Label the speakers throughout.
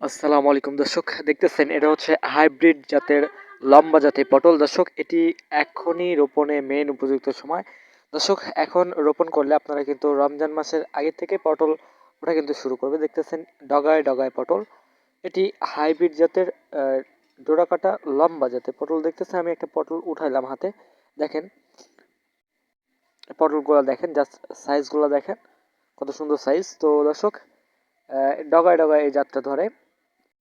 Speaker 1: আসসালামু আলাইকুম দর্শক দেখতেছেন এটা হচ্ছে হাইব্রিড জাতের লম্বা জাতের পটল। দর্শক এটি এখনই রোপণে মেন উপযুক্ত সময়। দর্শক এখন রোপণ করলে আপনারা কিন্তু রমজান মাসের আগে থেকে পটল ওটা কিন্তু শুরু করবে। দেখতেছেন ডগায় ডগায় পটল। এটি হাইব্রিড জাতের আহ, ডোরা কাটা লম্বা জাতের পটল। দেখতেছেন আমি একটা পটল উঠাইলাম হাতে। দেখেন পটলগুলো দেখেন জাস্ট সাইজগুলো দেখেন কত সুন্দর সাইজ তো দর্শক ডগায় ডগায় এই জাতটা ধরে।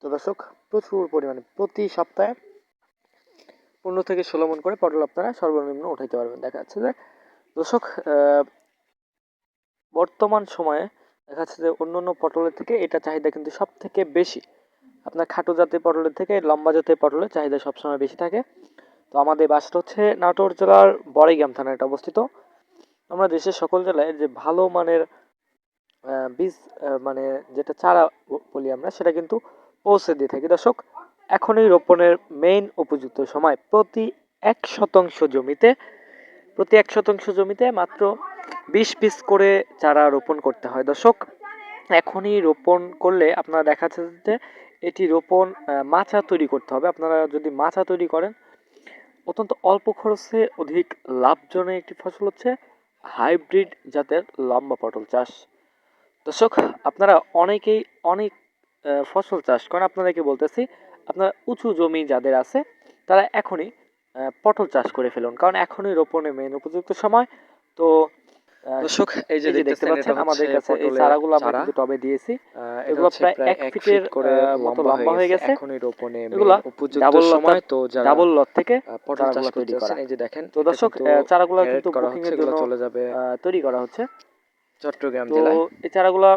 Speaker 1: তো দর্শক, প্রচুর পরিমাণে প্রতি সপ্তাহে পনেরো থেকে ষোলো মন করে পটল আপনারা সর্বনিম্ন উঠাইতে পারবেন। দেখা যাচ্ছে যে, দর্শক বর্তমান সময়ে দেখা যাচ্ছে যে অন্য অন্য পটলের থেকে এটা চাহিদা কিন্তু সব থেকে বেশি। আপনার খাটো জাতের পটলের থেকে লম্বা জাতের পটলের চাহিদা সবসময় বেশি থাকে। তো আমাদের বাসটা হচ্ছে নাটোর জেলার বড়াইগ্রাম থানায় এটা অবস্থিত। আমরা দেশের সকল জেলায় যে ভালো মানের বীজ মানে যেটা চারা বলি আমরা, সেটা কিন্তু পৌঁছে দিয়ে থাকি। দর্শক, এখনই রোপণের মেইন উপযুক্ত সময় প্রতি এক শতাংশ জমিতে। প্রতি এক শতাংশ জমিতে মাত্র বিশ পিস করে চারা রোপণ করতে হয়। দর্শক, এখনই রোপণ করলে আপনারা দেখা যাচ্ছে যে এটি রোপণ মাচা তৈরি করতে হবে। আপনারা যদি মাচা তৈরি করেন, অত্যন্ত অল্প খরচে অধিক লাভজনক একটি ফসল হচ্ছে হাইব্রিড জাতের লম্বা পটল চাষ। দর্শক, আপনারা অনেকেই অনেক ফসল চাষ। করেন আপনাদেরকে বলতেছি আপনার উঁচু জমি যাদের আছে তারা এখনই পটল চাষ করে ফেলুন। কারণ এখনই রোপণের মেন উপযুক্ত সময়। তো
Speaker 2: দর্শক এই যে
Speaker 1: দেখতে পাচ্ছেন আমাদের কাছে এই চারাগুলো আমরা কিন্তু টবে দিয়েছি। এগুলো প্রায় ফিটের,
Speaker 2: করে
Speaker 1: মতো লম্বা হয়ে গেছে।
Speaker 2: রোপণে উপযুক্ত সময়। তো যারা
Speaker 1: ডাবল লট থেকে
Speaker 2: পটল চাষ
Speaker 1: তৈরি করা।
Speaker 2: এই যে দেখেন
Speaker 1: তো দর্শক চারাগুলো কিন্তু বুকিং
Speaker 2: হচ্ছে
Speaker 1: এর জন্য
Speaker 2: চলে যাবে
Speaker 1: তৈরি করা হচ্ছে।
Speaker 2: চট্টগ্রাম
Speaker 1: তো
Speaker 2: জেলায়।
Speaker 1: এই চারাগুলো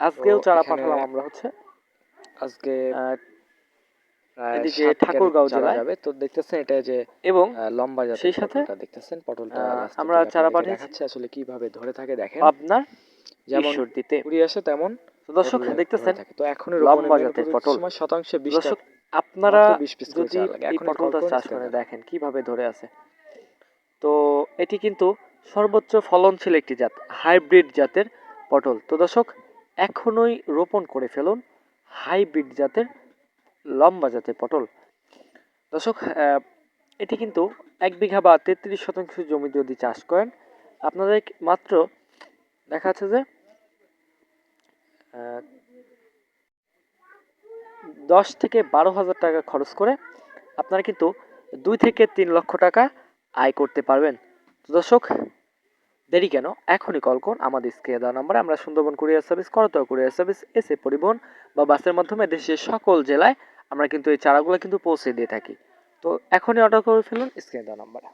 Speaker 1: আজকেও চারা পাঠালাম আমরা হচ্ছে।
Speaker 2: আজকে
Speaker 1: এদিকে ঠাকুরগাঁও
Speaker 2: চারা যাবে। তো দেখতেছেন এটা যে
Speaker 1: এবং
Speaker 2: লম্বা জাতের
Speaker 1: সেই সাথে,
Speaker 2: দেখতেছেন। পটলটা
Speaker 1: আমরা চারা পাঠিয়েছি।
Speaker 2: আসলে কীভাবে ধরে থাকে দেখেন।
Speaker 1: আপনার
Speaker 2: যেমন
Speaker 1: ঈশ্বরদীতে।
Speaker 2: কুড়ি আসে তেমন
Speaker 1: তো দর্শক দেখতেছেন
Speaker 2: তো এখনই
Speaker 1: লম্বা জাতের পটল।
Speaker 2: সময় শতাংশে বিশ
Speaker 1: দর্শক আপনারা
Speaker 2: মাত্র 20 piece করে
Speaker 1: যদি এই পটলটা চাষ করে? দেখেন কীভাবে ধরে আছে। তো এটি কিন্তু সর্বোচ্চ ফলনশীল একটি জাত হাইব্রিড জাতের পটল। তো দর্শক এখনই রোপণ করে ফেলুন হাইব্রিড জাতের লম্বা জাতের পটল। দর্শক এটি কিন্তু এক বিঘা বা তেত্রিশ শতাংশ জমি যদি চাষ করেন, আপনাদের মাত্র দেখা যাচ্ছে যে দশ থেকে বারো হাজার টাকা খরচ করে আপনারা কিন্তু দুই থেকে তিন লক্ষ টাকা আয় করতে পারবেন। দর্শক দেরি কেন? এখনই কল করুন। আমাদের স্ক্রিনে দেওয়া নাম্বারে আমরা Sundarban courier service Karatoya courier service এসে পরিবহন বা বাসের মাধ্যমে দেশের সকল জেলায় আমরা কিন্তু এই চারাগুলো কিন্তু পৌঁছে দিয়ে থাকি। তো এখনই অর্ডার করে ফেলুন, স্ক্রিনে দেওয়া নাম্বারে